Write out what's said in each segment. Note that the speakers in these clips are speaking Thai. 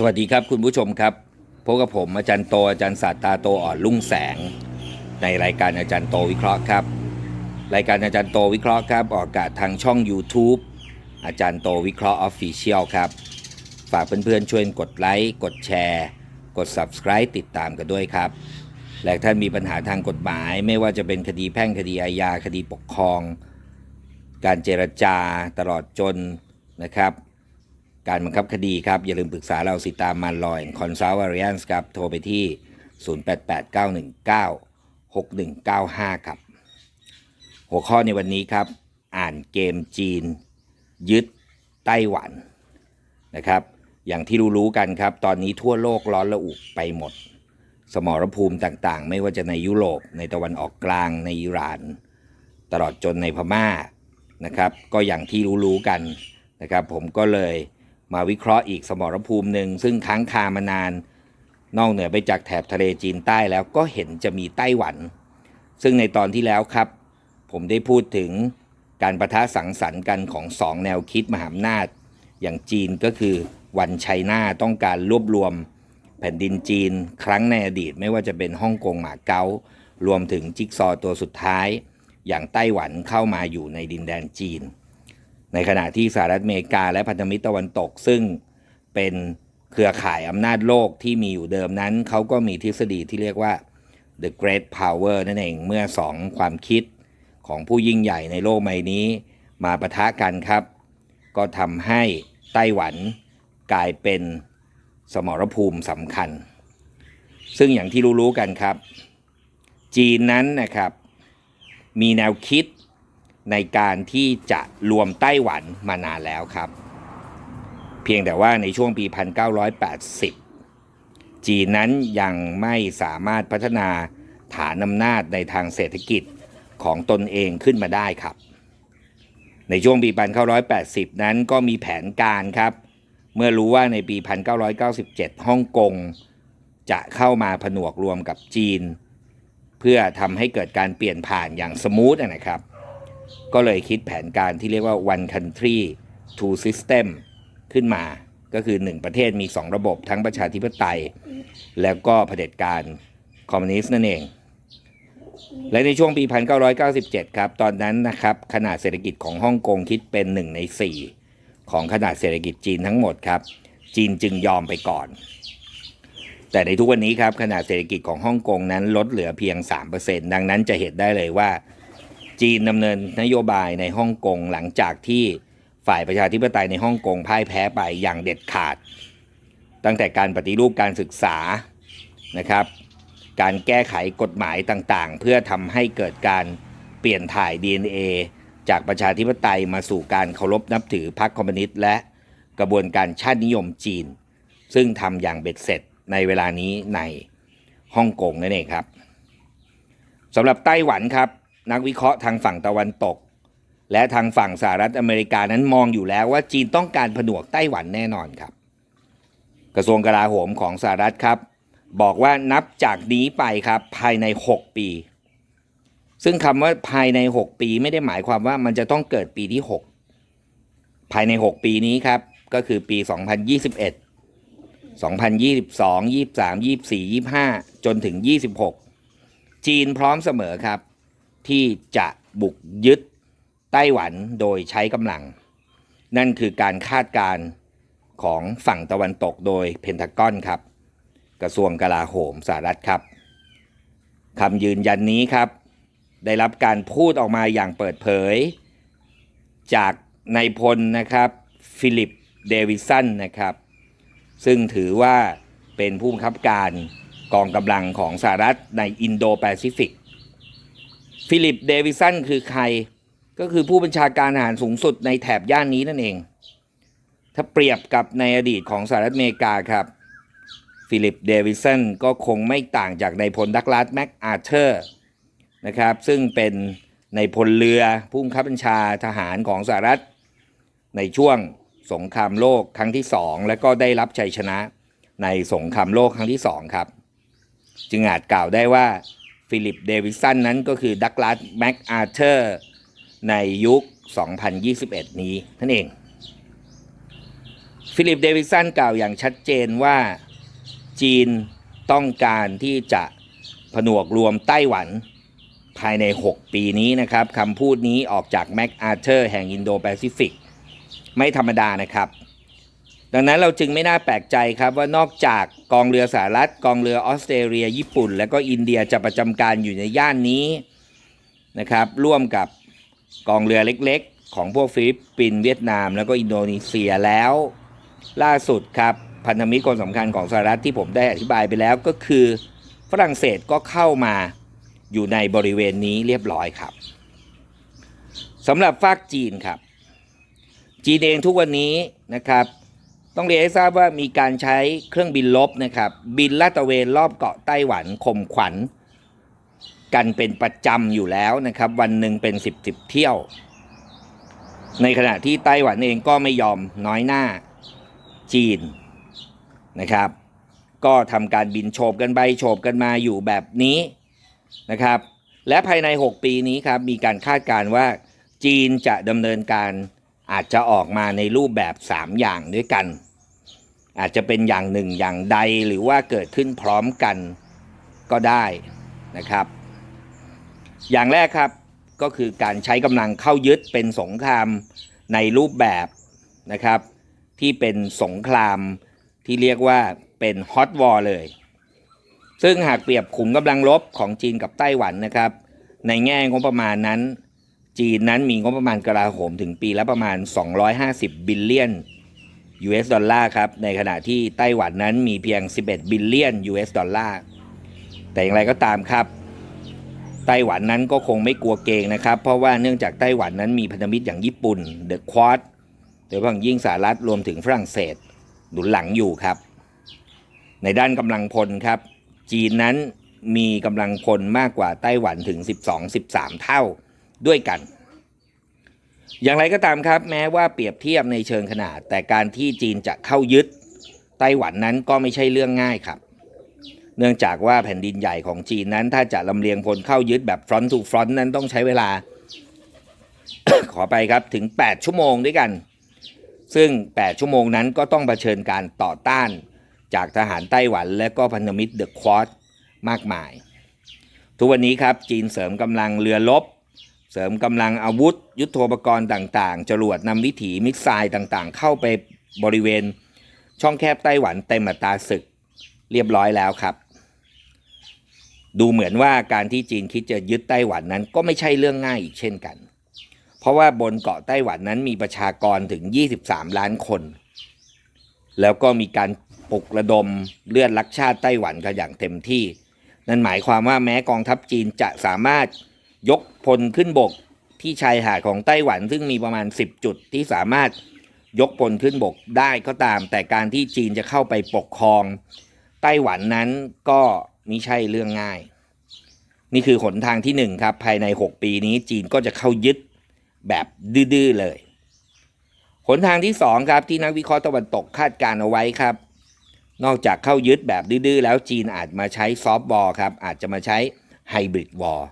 สวัสดีครับคุณผู้ชมครับพบกับผมอาจารย์โตอาจารย์ศาสตราโตอ่อนลุ่งแสง ในรายการอาจารย์โตวิเคราะห์ครับ รายการอาจารย์โตวิเคราะห์ครับ ออกอากาศทางช่อง YouTube อาจารย์โตวิเคราะห์ออฟฟิเชียลครับ ฝากเพื่อนๆช่วยกดไลค์กดแชร์ กด Subscribe ติดตามกันด้วยครับ และท่านมีปัญหาทางกฎหมาย ไม่ว่าจะเป็นคดีแพ่งคดีอาญาคดีปกครอง การเจรจาตลอดจนนะครับ การบังคับคดีครับ อย่าลืมปรึกษาเราสิตามมันลอยคอนซัลท์อาริอันส์ครับ โทรไปที่ 0889196195 ครับ หัวข้อในวันนี้ครับ อ่านเกมจีน ยึดไต้หวันนะครับ อย่างที่รู้ๆกันครับ ตอนนี้ทั่วโลกร้อนระอุไปหมด สมรภูมิต่างๆ ไม่ว่าจะในยุโรปในตะวันออกกลางในอิหร่าน ตลอดจนในพม่านะครับ ก็อย่างที่รู้ๆกันนะครับ ผมก็เลย มาวิเคราะห์อีกสมรภูมิหนึ่งซึ่งค้างคามานาน นอกเหนือไปจากแถบทะเลจีนใต้แล้วก็เห็นจะมีไต้หวัน ซึ่งในตอนที่แล้วครับ ผมได้พูดถึงการประทะสังสรรค์กันของสองแนวคิดมหาอำนาจ อย่างจีนก็คือวันไชน่าต้องการรวบรวม แผ่นดินจีน ครั้งในอดีตไม่ว่าจะเป็นฮ่องกงหมาเก๊ารวมถึงจิ๊กซอว์ตัวสุดท้าย อย่างไต้หวันเข้ามาอยู่ในดินแดนจีน ในขณะที่สหรัฐอเมริกาและพันธมิตรตะวันตก ซึ่งเป็นเครือข่ายอำนาจโลกที่มีอยู่เดิมนั้น เขาก็มีทฤษฎีที่เรียกว่า the great power นั่นเองเมื่อสองความคิดของผู้ยิ่งใหญ่ในโลกใบนี้ มาปะทะกันครับ ก็ทำให้ไต้หวันกลายเป็นสมรภูมิสำคัญ ซึ่งอย่างที่รู้ๆกันครับ จีนนั้นนะครับ มีแนวคิด ในการที่จะรวมไต้หวันมานานแล้วครับ เพียงแต่ว่าในช่วงปี 1980 จีนนั้นยังไม่สามารถพัฒนาฐานอำนาจในทางเศรษฐกิจของตนเองขึ้นมาได้ครับ ในช่วงปี 1980 นั้นก็มีแผนการครับ เมื่อรู้ว่าในปี 1997 ฮ่องกงจะเข้ามาผนวกรวมกับจีน เพื่อทำให้เกิดการเปลี่ยนผ่านอย่างสมูทนะครับ ก็เลยคิดแผนการที่เรียกว่า one country two system ขึ้นมาก็คือ 1 ประเทศมี 2 ระบบทั้งประชาธิปไตย แล้วก็เผด็จการคอมมิวนิสต์นั่นเอง และในช่วงปี 1997 ครับ ตอนนั้นนะครับ ขนาดเศรษฐกิจของฮ่องกงคิดเป็น 1 ใน 4 ของขนาดเศรษฐกิจจีนทั้งหมดครับ จีนจึงยอมไปก่อน แต่ในทุกวันนี้ครับขนาดเศรษฐกิจของฮ่องกงนั้นลดเหลือเพียง 3%ดังนั้นจะเห็นได้เลยว่า จีนดำเนินนโยบายในฮ่องกงหลังจากที่ฝ่ายประชาธิปไตยในฮ่องกงพ่ายแพ้ไปอย่างเด็ดขาด ตั้งแต่การปฏิรูปการศึกษานะครับ การแก้ไขกฎหมายต่างๆ เพื่อทำให้เกิดการเปลี่ยนถ่าย DNA จากประชาธิปไตยมาสู่การเคารพนับถือพรรคคอมมิวนิสต์และกระบวนการชาตินิยมจีน ซึ่งทำอย่างเบ็ดเสร็จในเวลานี้ในฮ่องกงนั่นเองครับสำหรับไต้หวันครับ นักวิเคราะห์ทางฝั่งตะวันตก และทางฝั่งสหรัฐอเมริกานั้นมองอยู่แล้วว่าจีนต้องการผนวกไต้หวันแน่นอนครับ กระทรวงกลาโหมของสหรัฐครับ บอกว่านับจากนี้ไปครับภายใน 6 ปี ซึ่งคำว่าภายใน 6 ปีไม่ได้หมายความว่ามันจะต้องเกิดปีที่ 6 ภายใน 6 ปีนี้ครับก็คือปี 2021 2022 23 24 25 จนถึง 26 จีนพร้อมเสมอครับ ที่จะบุกยึดไต้หวันโดยใช้กำลัง นั่นคือการคาดการณ์ของฝั่งตะวันตกโดยเพนทากอนครับ กระทรวงกลาโหมสหรัฐครับคำยืนยันนี้ครับ ได้รับการพูดออกมาอย่างเปิดเผย จากนายพลนะครับฟิลิปเดวิสันนะครับ ซึ่งถือว่าเป็นผู้บังคับการกองกำลังของสหรัฐในอินโดแปซิฟิก ฟิลิปเดวิสันคือใคร ก็คือผู้บัญชาการอาหารสูงสุดในแถบย่านนี้นั่นเอง ถ้าเปรียบกับในอดีตของสหรัฐอเมริกาครับ ฟิลิปเดวิสันก็คงไม่ต่างจากนายพลดักลาสแม็กอาเธอร์นะครับ ซึ่งเป็นในพลเรือผู้บังคับบัญชาทหารของสหรัฐ ในช่วงสงครามโลกครั้งที่สองและก็ได้รับชัยชนะในสงครามโลกครั้งที่สองครับ จึงอาจกล่าวได้ว่า ฟิลิปเดวิสันนั้นก็คือดักลาสแม็กอาเธอร์ในยุค 2021 นี้นั่นเอง ฟิลิปเดวิสันกล่าวอย่างชัดเจนว่าจีนต้องการที่จะผนวกรวมไต้หวันภายใน 6 ปีนี้นะครับคำพูดนี้ออกจากแม็กอาเธอร์แห่งอินโดแปซิฟิก ไม่ธรรมดานะครับ ดังนั้นเราจึงไม่น่าแปลกใจครับว่านอกจากกองเรือสหรัฐกองเรือออสเตรเลีย ญี่ปุ่น และก็อินเดียจะประจำการอยู่ในย่านนี้นะครับ ร่วมกับกองเรือเล็กๆ ของพวกฟิลิปปินส์เวียดนาม แล้วก็อินโดนีเซียแล้ว ล่าสุดครับพันธมิตรคนสำคัญของสหรัฐที่ผมได้อธิบายไปแล้วก็คือ ฝรั่งเศสก็เข้ามาอยู่ในบริเวณนี้เรียบร้อยครับสำหรับฝากจีนครับ จีนเองทุกวันนี้นะครับ ต้องเรียนให้ทราบว่ามีการใช้เครื่องบินลบนะครับ บินลาดตระเวนรอบเกาะไต้หวันข่มขวัญ กันเป็นประจำอยู่แล้วนะครับ วันหนึ่งเป็น10บสิบเที่ยว ในขณะที่ไต้หวันเองก็ไม่ยอมน้อยหน้าจีนนะครับ ก็ทำการบินโฉบกันไปโฉบกันมาอยู่แบบนี้นะครับ และภายใน 6 ปีนี้ครับมีการคาดการณ์ว่าจีนจะดำเนินการอาจจะออกมาในรูปแบบ 3 อย่างด้วยกัน อาจจะเป็นอย่างหนึ่งอย่างใดหรือว่าเกิดขึ้นพร้อมกันก็ได้นะครับ อย่างแรกครับก็คือการใช้กำลังเข้ายึดเป็นสงครามในรูปแบบนะครับ ที่เป็นสงครามที่เรียกว่าเป็นฮอตวอร์เลย ซึ่งหากเปรียบขุมกำลังรบของจีนกับไต้หวันนะครับ ในแง่งบประมาณนั้น จีนนั้นมีงบประมาณกระลาโหมถึงปีละประมาณ 250 บิลเลียน US ดอลลาร์ครับ ในขณะที่ไต้หวันนั้นมีเพียง 11 บิลเลียน US ดอลลาร์ แต่อย่างไรก็ตามครับ ไต้หวันนั้นก็คงไม่กลัวเกงนะครับ เพราะว่าเนื่องจากไต้หวันนั้นมีพันธมิตรอย่างญี่ปุ่น เดอะควอดโดยเฉพาะอย่างยิ่งสหรัฐรวมถึงฝรั่งเศส หนุนหลังอยู่ครับ ในด้านกำลังพลครับ จีนนั้นมีกำลังพลมากกว่าไต้หวันถึง 12-13 เท่าด้วยกัน อย่างไรก็ตามครับแม้ว่าเปรียบเทียบในเชิงขนาด แต่การที่จีนจะเข้ายึดไต้หวันนั้นก็ไม่ใช่เรื่องง่ายครับ เนื่องจากว่าแผ่นดินใหญ่ของจีนนั้น ถ้าจะลำเลียงพลเข้ายึดแบบ front to front นั้นต้องใช้เวลา ขอไปครับถึง 8 ชั่วโมงด้วยกัน ซึ่ง 8 ชั่วโมงนั้นก็ต้องเผชิญการต่อต้านจากทหารไต้หวันและก็พันธมิตรเดอะควอดมากมาย ทุกวันนี้ครับจีนเสริมกำลังเรือรบ เสริมกำลังอาวุธ ยุทโธปกรณ์ต่างๆ จรวดนำวิถีมิสไซล์ต่างๆ เข้าไปบริเวณช่องแคบไต้หวันเต็มอัตราศึกเรียบร้อยแล้วครับ ดูเหมือนว่าการที่จีนคิดจะยึดไต้หวันนั้นก็ไม่ใช่เรื่องง่ายอีกเช่นกัน เพราะว่าบนเกาะไต้หวันนั้นมีประชากรถึง 23 ล้านคน แล้วก็มีการปลุกระดมเลือดรักชาติไต้หวันกันอย่างเต็มที่ นั่นหมายความว่าแม้กองทัพจีนจะสามารถ ยกพลขึ้นบกที่ชายหาดของไต้หวันซึ่งมีประมาณ 10 จุดที่สามารถยกพลขึ้นบกได้ก็ตาม แต่การที่จีนจะเข้าไปปกครอง ไต้หวันนั้นก็มิใช่เรื่องง่าย นี่คือหนทางที่หนึ่งครับ ภายใน 6 ปีนี้จีนก็จะเข้ายึดแบบดื้อๆเลยหนทางที่สองครับที่นักวิเคราะห์ตะวันตกคาดการเอาไว้ครับ นอกจากเข้ายึดแบบดื้อๆแล้วจีนอาจมาใช้ซอฟต์บอลครับอาจจะมาใช้ไฮบริดวอล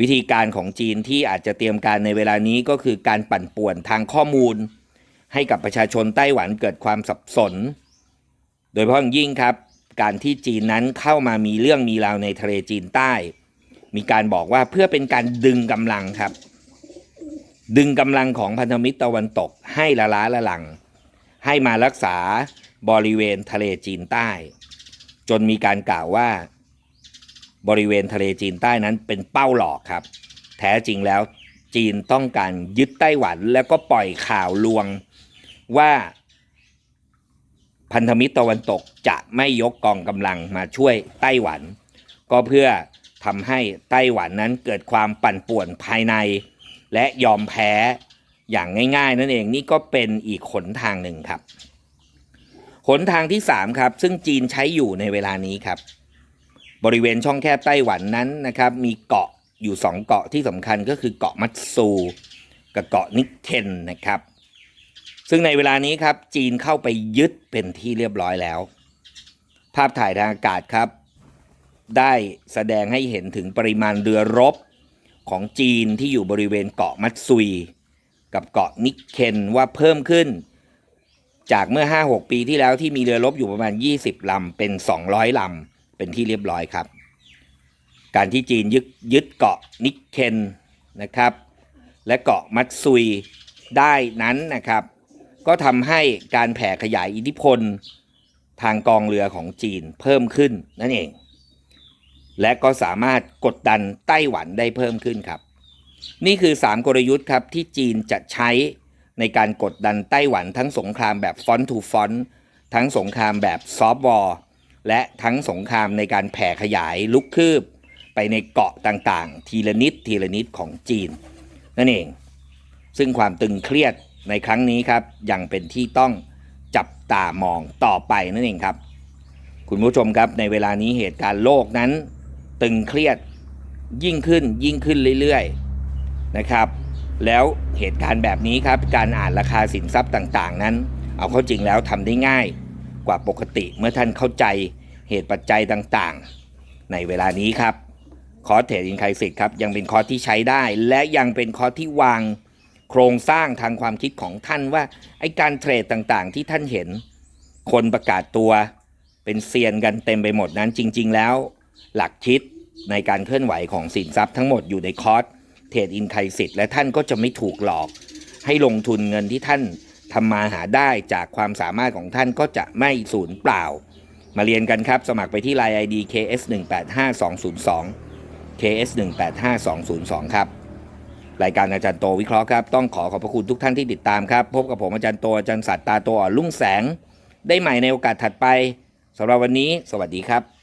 วิธีการของจีนที่อาจจะเตรียมการในเวลานี้ก็คือการปั่นป่วนทางข้อมูล ให้กับประชาชนไต้หวันเกิดความสับสน โดยเฉพาะยิ่งครับ การที่จีนนั้นเข้ามามีเรื่องมีราวในทะเลจีนใต้ มีการบอกว่าเพื่อเป็นการดึงกำลังครับ ดึงกำลังของพันธมิตรตะวันตกให้ละล้าละหลัง ให้มารักษาบริเวณทะเลจีนใต้ จนมีการกล่าวว่า บริเวณทะเลจีนใต้นั้นเป็นเป้าหลอกครับ แท้จริงแล้วจีนต้องการยึดไต้หวันแล้วก็ปล่อยข่าวลวงว่าพันธมิตรตะวันตกจะไม่ยกกองกำลังมาช่วยไต้หวัน ก็เพื่อทำให้ไต้หวันนั้นเกิดความปั่นป่วนภายใน และยอมแพ้อย่างง่าย ๆ นั่นเองนี่ก็เป็นอีกขนทางหนึ่งครับหนทางที่ 3 ครับ ซึ่งจีนใช้อยู่ในเวลานี้ครับ บริเวณช่องแคบไต้หวันนั้นนะครับ มีเกาะอยู่ 2 เกาะที่สำคัญก็คือเกาะมัตซูกับเกาะนิกเคนนะครับ ซึ่งในเวลานี้ครับจีนเข้าไปยึดเป็นที่เรียบร้อยแล้ว ภาพถ่ายทางอากาศครับ ได้แสดงให้เห็นถึงปริมาณเรือรบของจีนที่อยู่บริเวณเกาะมัตซุย กับเกาะนิกเคนว่าเพิ่มขึ้น จากเมื่อ 5-6 ปีที่แล้วที่มีเรือรบอยู่ประมาณ 20 ลำ เป็น 200 ลำ เป็นที่เรียบร้อยครับ การที่จีนยึดยึดเกาะนิกเคนนะครับ และเกาะมัตซุยได้นั้นนะครับ ก็ทำให้การแผ่ขยายอิทธิพล ทางกองเรือของจีนเพิ่มขึ้นนั่นเอง และก็สามารถกดดันไต้หวันได้เพิ่มขึ้นครับ นี่คือ 3 กลยุทธ์ครับที่จีนจะใช้ในการกดดันไต้หวันทั้งสงครามแบบฟอนต์ทูฟอนต์ทั้งสงครามแบบซอฟต์วอร์ และทั้งสงครามในการแผ่ขยายลุกคืบ ไปในเกาะต่างๆ ทีละนิดทีละนิดของจีน นั่นเอง ซึ่งความตึงเครียดในครั้งนี้ครับยังเป็นที่ต้องจับตามองต่อไปนั่นเองครับ คุณผู้ชมครับในเวลานี้เหตุการณ์โลกนั้น ตึงเครียดยิ่งขึ้นยิ่งขึ้นเรื่อยๆนะครับ แล้วเหตุการณ์แบบนี้ครับการอ่านราคาสินทรัพย์ต่างๆ นั้น เอาเข้าจริงแล้วทำได้ง่าย กว่าปกติเมื่อท่านเข้าใจเหตุปัจจัยต่างๆ ในเวลานี้ครับ คอร์สเทรดอินไคสิกครับยังเป็นคอร์สที่ใช้ได้ และยังเป็นคอร์สที่วางโครงสร้างทางความคิดของท่านว่าไอการเทรดต่างๆ ที่ท่านเห็น คนประกาศตัวเป็นเซียนกันเต็มไปหมดนั้นจริง ๆ แล้ว หลักคิดในการเคลื่อนไหวของสินทรัพย์ทั้งหมดอยู่ในคอร์สเทรดอินไคสิกและท่านก็จะไม่ถูกหลอก ให้ลงทุนเงินที่ท่าน ทำมาหาได้จากความสามารถของท่านก็จะไม่สูญเปล่า มาเรียนกันครับ สมัครไปที่ Line ID KS 1 8 5 2 0 2 KS 1 8 5 2 0 2ครับ รายการอาจารย์โตวิเคราะห์ครับ ต้องขอขอบพระคุณทุกท่านที่ติดตามครับ พบกับผมอาจารย์โตอาจารย์สัตตาโตอ่อนลุ่งแสง ได้ใหม่ในโอกาสถัดไปสำหรับวันนี้ สวัสดีครับ